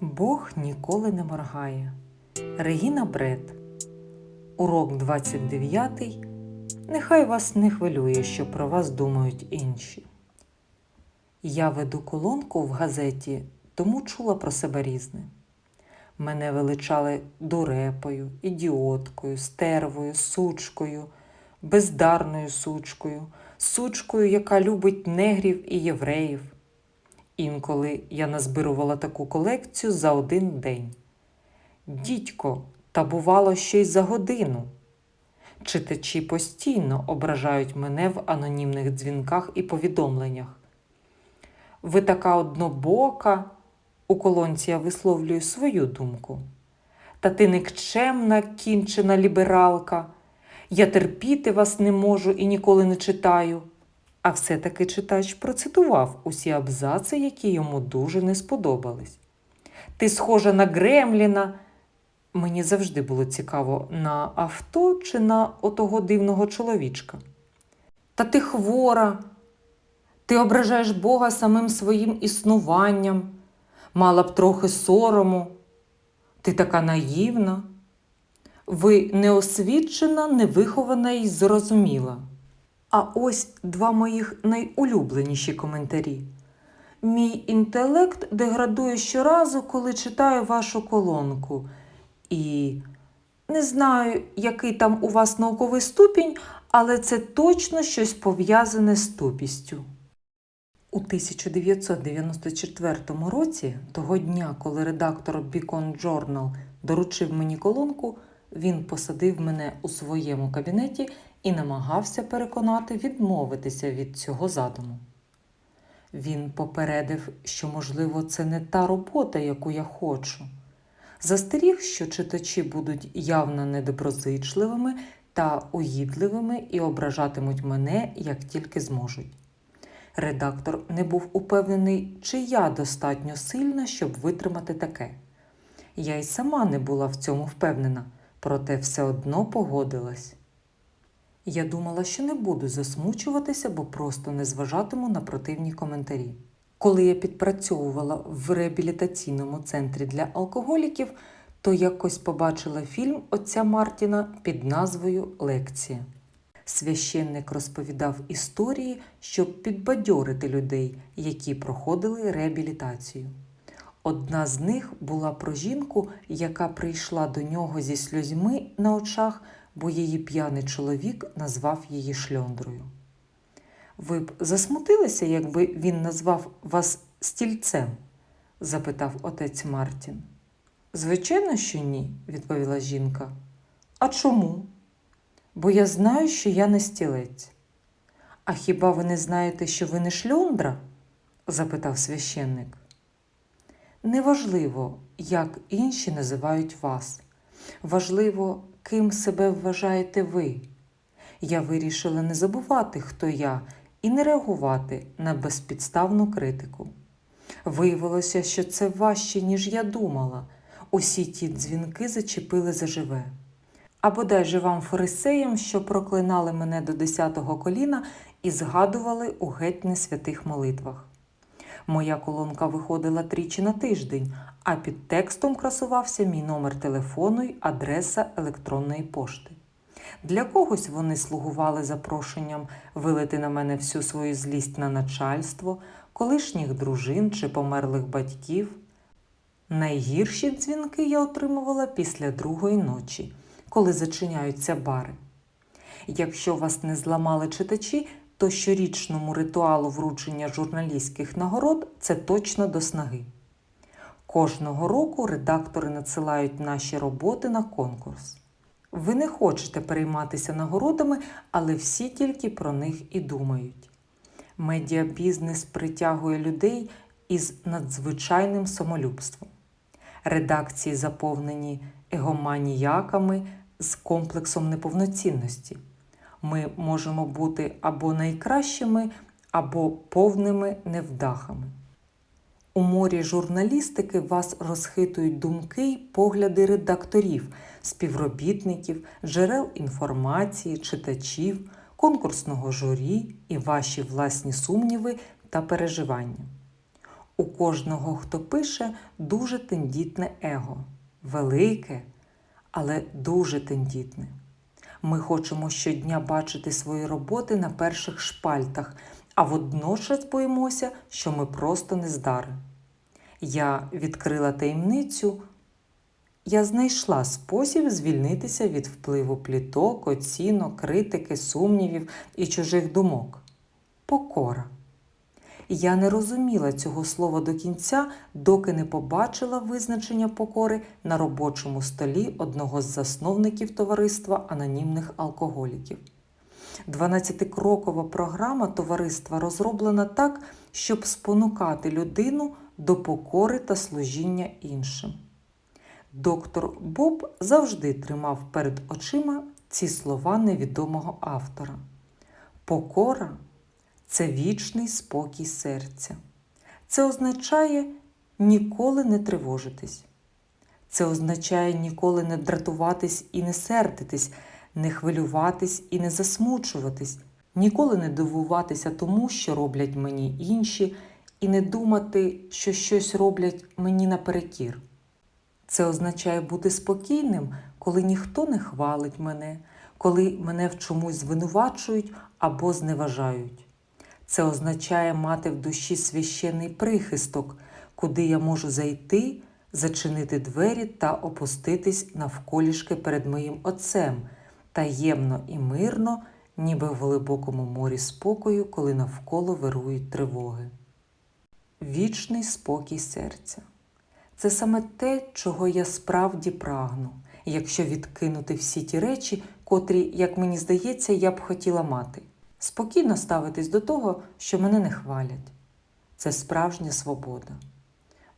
Бог ніколи не моргає. Регіна Бред. Урок 29. Нехай вас не хвилює, що про вас думають інші. Я веду колонку в газеті, тому чула про себе різне. Мене величали дурепою, ідіоткою, стервою, сучкою, бездарною сучкою, сучкою, яка любить негрів і євреїв. Інколи я назбирувала таку колекцію за один день. Дідько, та бувало ще й за годину. Читачі постійно ображають мене в анонімних дзвінках і повідомленнях. Ви така однобока, у колонці я висловлюю свою думку. Та ти никчемна, кінчена лібералка. Я терпіти вас не можу і ніколи не читаю. А все-таки читач процитував усі абзаци, які йому дуже не сподобались. Ти схожа на Гремліна. Мені завжди було цікаво, на авто чи на отого дивного чоловічка. Та ти хвора, ти ображаєш Бога самим своїм існуванням, мала б трохи сорому. Ти така наївна. Ви неосвічена, невихована і зрозуміла. А ось два моїх найулюбленіші коментарі. Мій інтелект деградує щоразу, коли читаю вашу колонку. І не знаю, який там у вас науковий ступінь, але це точно щось пов'язане з тупістю. У 1994 році, того дня, коли редактор Beacon Journal доручив мені колонку, він посадив мене у своєму кабінеті і намагався переконати відмовитися від цього задуму. Він попередив, що, можливо, це не та робота, яку я хочу. Застеріг, що читачі будуть явно недоброзичливими та угідливими і ображатимуть мене як тільки зможуть. Редактор не був упевнений, чи я достатньо сильна, щоб витримати таке. Я й сама не була в цьому впевнена, проте все одно погодилась. Я думала, що не буду засмучуватися, бо просто не зважатиму на противні коментарі. Коли я підпрацьовувала в реабілітаційному центрі для алкоголіків, то якось побачила фільм отця Мартіна під назвою Лекція. Священник розповідав історії, щоб підбадьорити людей, які проходили реабілітацію. Одна з них була про жінку, яка прийшла до нього зі сльозьми на очах, бо її п'яний чоловік назвав її шльондрою. Ви б засмутилися, якби він назвав вас стільцем? запитав отець Мартін. Звичайно, що ні, відповіла жінка. А чому? Бо я знаю, що я не стілець. А хіба ви не знаєте, що ви не шльондра? запитав священник. Неважливо, як інші називають вас. Важливо, ким себе вважаєте ви. Я вирішила не забувати, хто я, і не реагувати на безпідставну критику. Виявилося, що це важче, ніж я думала. Усі ті дзвінки зачепили заживе. А бодай же вам фарисеям, що проклинали мене до десятого коліна і згадували у геть несвятих молитвах. Моя колонка виходила тричі на тиждень, а під текстом красувався мій номер телефону й адреса електронної пошти. Для когось вони слугували запрошенням вилити на мене всю свою злість на начальство, колишніх дружин чи померлих батьків. Найгірші дзвінки я отримувала після другої ночі, коли зачиняються бари. Якщо вас не зламали читачі, то щорічному ритуалу вручення журналістських нагород це точно до снаги. Кожного року редактори надсилають наші роботи на конкурс. Ви не хочете перейматися нагородами, але всі тільки про них і думають. Медіабізнес притягує людей із надзвичайним самолюбством. Редакції заповнені егоманіяками з комплексом неповноцінності. Ми можемо бути або найкращими, або повними невдахами. У морі журналістики вас розхитують думки й погляди редакторів, співробітників, джерел інформації, читачів, конкурсного журі і ваші власні сумніви та переживання. У кожного, хто пише, дуже тендітне его, велике, але дуже тендітне. Ми хочемо щодня бачити свої роботи на перших шпальтах, а водночас боїмося, що ми просто не здари. Я відкрила таємницю, я знайшла спосіб звільнитися від впливу пліток, оцінок, критики, сумнівів і чужих думок. Покора. Я не розуміла цього слова до кінця, доки не побачила визначення покори на робочому столі одного з засновників товариства анонімних алкоголіків. 12-крокова програма товариства розроблена так, щоб спонукати людину до покори та служіння іншим. Доктор Боб завжди тримав перед очима ці слова невідомого автора. Покора це вічний спокій серця. Це означає ніколи не тривожитись. Це означає ніколи не дратуватись і не сердитись, не хвилюватись і не засмучуватись, ніколи не дивуватися тому, що роблять мені інші, і не думати, що щось роблять мені наперекір. Це означає бути спокійним, коли ніхто не хвалить мене, коли мене в чомусь звинувачують або зневажають. Це означає мати в душі священний прихисток, куди я можу зайти, зачинити двері та опуститись навколішки перед моїм Отцем, таємно і мирно, ніби в глибокому морі спокою, коли навколо вирують тривоги. Вічний спокій серця. Це саме те, чого я справді прагну, якщо відкинути всі ті речі, котрі, як мені здається, я б хотіла мати. Спокійно ставитись до того, що мене не хвалять. Це справжня свобода.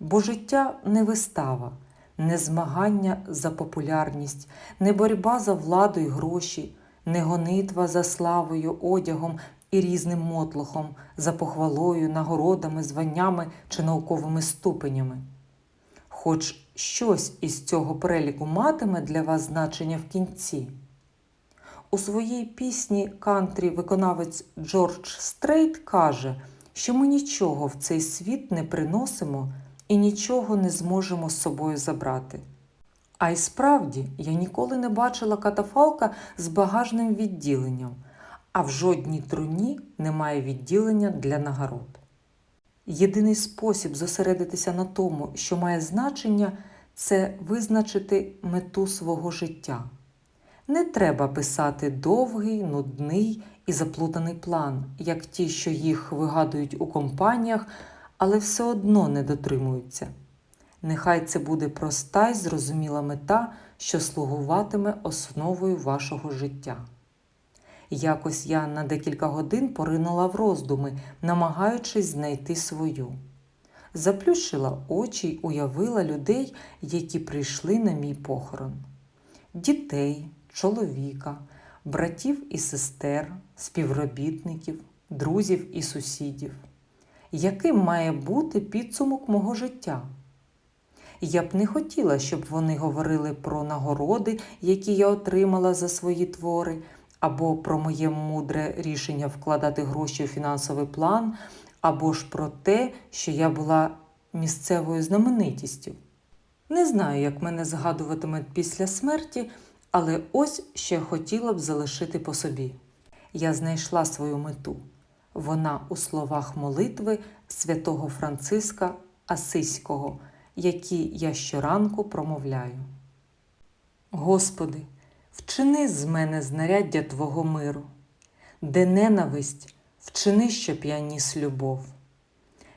Бо життя не вистава, не змагання за популярність, не боротьба за владу й гроші, не гонитва за славою, одягом і різним мотлохом, за похвалою, нагородами, званнями чи науковими ступенями. Хоч щось із цього переліку матиме для вас значення в кінці. У своїй пісні кантрі виконавець Джордж Стрейт каже, що ми нічого в цей світ не приносимо і нічого не зможемо з собою забрати. А й справді я ніколи не бачила катафалка з багажним відділенням, а в жодній труні немає відділення для нагород. Єдиний спосіб зосередитися на тому, що має значення, це визначити мету свого життя. Не треба писати довгий, нудний і заплутаний план, як ті, що їх вигадують у компаніях, але все одно не дотримуються. Нехай це буде проста й зрозуміла мета, що слугуватиме основою вашого життя. Якось я на декілька годин поринула в роздуми, намагаючись знайти свою. Заплющила очі й уявила людей, які прийшли на мій похорон: дітей, чоловіка, братів і сестер, співробітників, друзів і сусідів. Яким має бути підсумок мого життя? Я б не хотіла, щоб вони говорили про нагороди, які я отримала за свої твори, або про моє мудре рішення вкладати гроші у фінансовий план, або ж про те, що я була місцевою знаменитістю. Не знаю, як мене згадуватимуть після смерті, але ось я хотіла б залишити по собі. Я знайшла свою мету. Вона у словах молитви святого Франциска Асиського, які я щоранку промовляю. Господи, вчини з мене знаряддя Твого миру, де ненависть, вчини, щоб я ніс любов,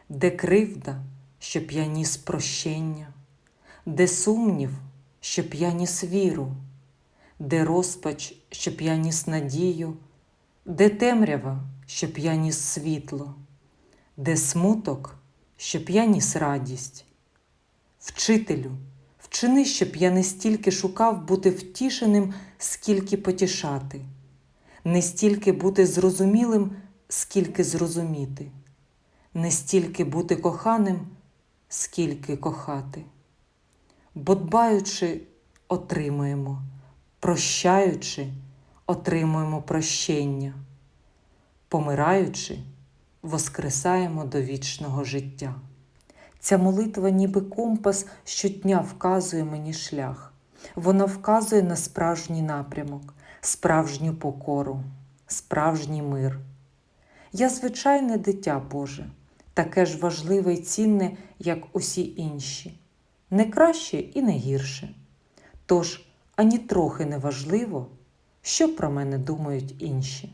де кривда, щоб я ніс прощення, де сумнів, щоб я ніс віру, де розпач, щоб я ніс надію, де темрява, щоб я ніс світло, де смуток, щоб я ніс радість. Вчителю, вчини, щоб я не стільки шукав бути втішеним, скільки потішати, не стільки бути зрозумілим, скільки зрозуміти, не стільки бути коханим, скільки кохати. Бо дбаючи, отримуємо, прощаючи, отримуємо прощення, помираючи, воскресаємо до вічного життя. Ця молитва, ніби компас, щодня вказує мені шлях. Вона вказує на справжній напрямок, справжню покору, справжній мир. Я звичайне дитя Боже, таке ж важливе і цінне, як усі інші, не краще і не гірше. Тож ані трохи не важливо, що про мене думають інші.